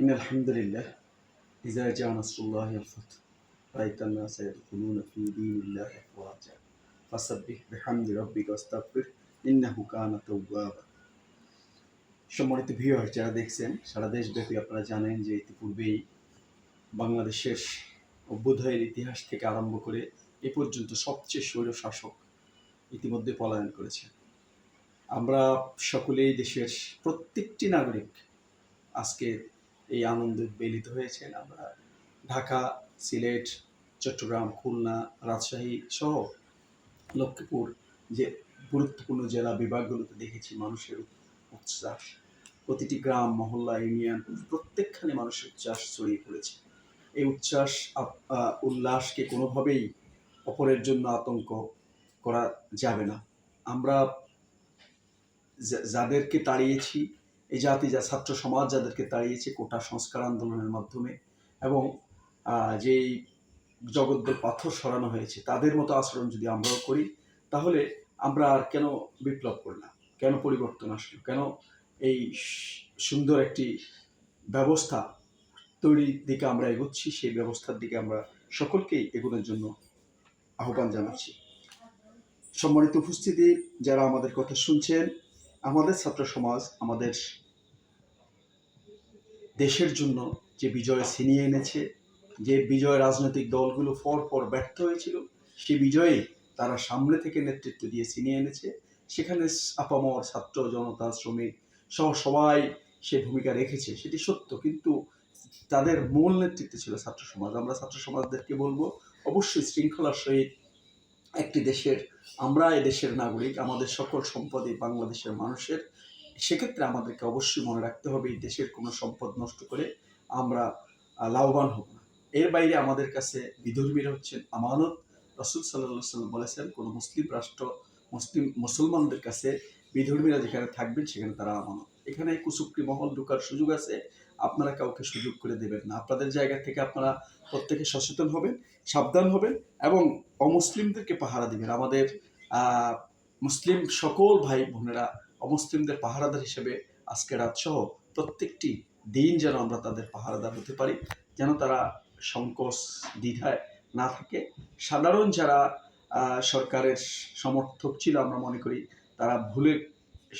إن الحمد لله إذا جاء نصر الله والفتح رأيت الناس يدخلون في دين الله أفواجا فسبح بحمد ربك واستغفر إنه كان توابا সম্মানিত ভিউয়ার যারা দেখছেন সারা দেশব্যাপী আপনারা জানেন যে ইতিপূর্বেই বাংলাদেশের অভ্যুদয়ের ইতিহাস থেকে আরম্ভ করে এ পর্যন্ত সবচেয়ে স্বৈর শাসক ইতিমধ্যে পলায়ন করেছে আমরা সকলেই দেশের প্রত্যেকটি নাগরিক আজকে এই আনন্দে উদ্বেলিত হয়েছেন আমরা। ঢাকা, সিলেট, চট্টগ্রাম, খুলনা, রাজশাহী সহ লক্ষ্মীপুর যে গুরুত্বপূর্ণ জেলা বিভাগগুলোতে দেখেছি মানুষের উচ্ছ্বাস। প্রতিটি গ্রাম, মহল্লা, ইউনিয়ন প্রত্যেকখানে মানুষের উচ্ছ্বাস ছড়িয়ে পড়েছে। এই উচ্ছ্বাস উল্লাসকে কোনোভাবেই অপরের জন্য আতঙ্ক করা যাবে না। আমরা যাদেরকে তাড়িয়েছি এই জাতি, যা ছাত্র সমাজ যাদেরকে তাড়িয়েছে কোটা সংস্কার আন্দোলনের মাধ্যমে এবং যেই জগদ্দল পাথর সরানো হয়েছে, তাদের মতো আচরণ যদি আমরাও করি, তাহলে আমরা আর কেন বিপ্লব করলাম কেন পরিবর্তন আসলো? কেন এই সুন্দর একটি ব্যবস্থা তৈরির দিকে আমরা এগোচ্ছি, সেই ব্যবস্থার দিকে আমরা সকলকেই এগোনোর জন্য আহ্বান জানাচ্ছি। সম্মানিত উপস্থিতি, যারা আমাদের কথা শুনছেন, আমাদের ছাত্র সমাজ, আমাদের দেশের জন্য যে বিজয় ছিনিয়ে এনেছে, যে বিজয় রাজনৈতিক দলগুলো পর পর ব্যর্থ হয়েছিল সেই বিজয়ে তারা সামনে থেকে নেতৃত্ব দিয়ে ছিনিয়ে এনেছে। সেখানে আপামর ছাত্র জনতা, শ্রমিক সহ সবাই সে ভূমিকা রেখেছে, সেটি সত্য। কিন্তু তাদের মূল নেতৃত্বে ছিল ছাত্র সমাজ। আমরা ছাত্র সমাজদেরকে বলব, অবশ্যই শৃঙ্খলার সহিত একটি দেশের, আমরা এই দেশের নাগরিক, আমাদের সকল সম্পদে বাংলাদেশের মানুষের। সেক্ষেত্রে আমাদেরকে অবশ্যই মনে রাখতে হবে, এই দেশের কোনো সম্পদ নষ্ট করে আমরা লাভবান হব না। এর বাইরে আমাদের কাছে বিধর্মীরা হচ্ছেন আমানত। রসুল সাল্লাহ সাল্লাম বলেছেন, কোনো মুসলিম রাষ্ট্র, মুসলিম, মুসলমানদের কাছে বিধর্মীরা যেখানে থাকবেন সেখানে তারা আমানত। এখানে কুচুকরি মহল ঢোকার সুযোগ আছে, আপনারা কাউকে সুযোগ করে দেবেন না। আপনাদের জায়গা থেকে আপনারা প্রত্যেকে সচেতন হবেন, সাবধান হবেন এবং অমুসলিমদেরকে পাহারা দিবেন। আমাদের মুসলিম সকল ভাই বোনেরা অমুসলিমদের পাহারাদার হিসেবে আজকে রাত সহ প্রত্যেকটি দিন যেন আমরা তাদের পাহারাদার হতে পারি, যেন তারা সংকোচ, দ্বিধায় না থাকে। সাধারণ যারা সরকারের সমর্থক ছিল আমরা মনে করি, তারা ভুলে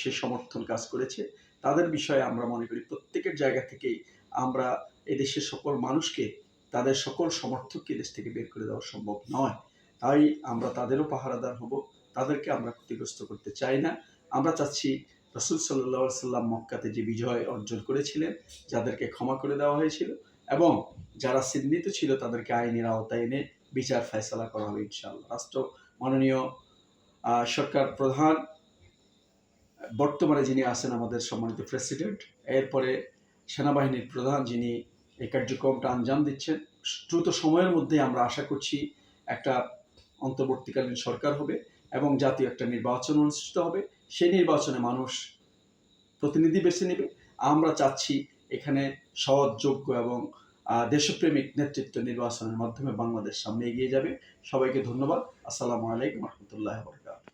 সে সমর্থন কাজ করেছে। তাদের বিষয়ে আমরা মনে করি, প্রত্যেকের জায়গা থেকেই আমরা এদেশের সকল মানুষকে, তাদের সকল সমর্থককে দেশ থেকে বের করে দেওয়া সম্ভব নয়। তাই আমরা তাদেরও পাহারাদার হব, তাদেরকে আমরা ক্ষতিগ্রস্ত করতে চাই না। আমরা চাচ্ছি রসুল সাল্লাহ সাল্লাম মক্কাতে যে বিজয় অর্জন করেছিলেন, যাদেরকে ক্ষমা করে দেওয়া হয়েছিল এবং যারা চিহ্নিত ছিল তাদেরকে আইনের আওতায় এনে বিচার ফয়সলা করা হবে ইনশাআল্লাহ। রাষ্ট্র, মাননীয় সরকার প্রধান, বর্তমানে যিনি আছেন আমাদের সম্মানিত প্রেসিডেন্ট, এরপরে সেনাবাহিনীর প্রধান যিনি এই কার্যক্রমটা আঞ্জাম দিচ্ছেন, দ্রুত সময়ের মধ্যে আমরা আশা করছি একটা অন্তর্বর্তীকালীন সরকার হবে এবং জাতীয় একটা নির্বাচন অনুষ্ঠিত হবে। সেই নির্বাচনে মানুষ প্রতিনিধি বেছে নেবে। আমরা চাচ্ছি এখানে সৎ, যোগ্য এবং দেশপ্রেমিক নেতৃত্ব নির্বাচনের মাধ্যমে বাংলাদেশ সামনে এগিয়ে যাবে। সবাইকে ধন্যবাদ। আসসালামু আলাইকুম রহমতুল্লাহ